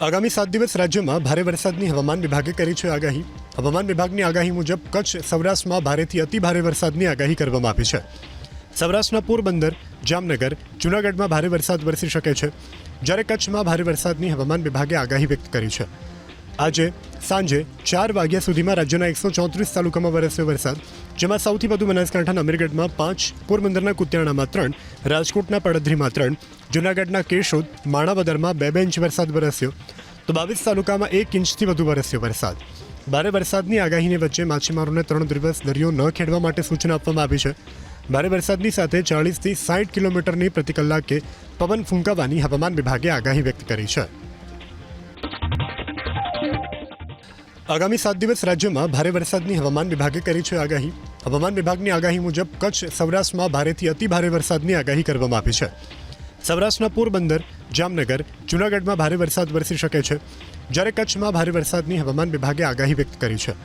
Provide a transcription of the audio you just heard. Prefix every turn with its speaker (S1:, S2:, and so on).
S1: આગામી સાત દિવસ રાજ્યમાં ભારે વરસાદની હવામાન વિભાગે કરી છે આગાહી. હવામાન વિભાગની આગાહી મુજબ કચ્છ, સૌરાષ્ટ્રમાં ભારેથી અતિ ભારે વરસાદની આગાહી કરવામાં આવી છે. સૌરાષ્ટ્રના પોરબંદર, જામનગર, જૂનાગઢમાં ભારે વરસાદ વરસી શકે છે. જ્યારે કચ્છમાં ભારે વરસાદની હવામાન વિભાગે આગાહી વ્યક્ત કરી છે. આજે સાંજે ચાર વાગ્યા સુધીમાં રાજ્યના એકસો ચોત્રીસ તાલુકામાં વરસ્યો વરસાદ, જેમાં સૌથી વધુ બનાસકાંઠાના અમીરગઢમાં પાંચ, પોરબંદરના કુતિયાણામાં ત્રણ, રાજકોટના પડધરીમાં ત્રણ, જૂનાગઢના કેશોદ, માણાવદરમાં બે બે ઇંચ વરસાદ વરસ્યો. તો બાવીસ તાલુકામાં એક ઇંચથી વધુ વરસ્યો વરસાદ. ભારે વરસાદની આગાહીની વચ્ચે માછીમારોને ત્રણ દિવસ દરિયો ન ખેડવા માટે સૂચના આપવામાં આવી છે. ભારે વરસાદની સાથે ચાળીસથી સાઠ કિલોમીટરની પ્રતિ કલાકે પવન ફૂંકાવાની હવામાન વિભાગે આગાહી વ્યક્ત કરી છે. આગામી સાત દિવસ રાજ્યમાં ભારે વરસાદની હવામાન વિભાગે કરી છે આગાહી. હવામાન વિભાગની આગાહી મુજબ કચ્છ, સૌરાષ્ટ્રમાં ભારેથી અતિ ભારે વરસાદની આગાહી કરવામાં આવી છે. સૌરાષ્ટ્રના પોરબંદર, જામનગર, જૂનાગઢમાં ભારે વરસાદ વરસી શકે છે. જ્યારે કચ્છમાં ભારે વરસાદની હવામાન વિભાગે આગાહી વ્યક્ત કરી છે.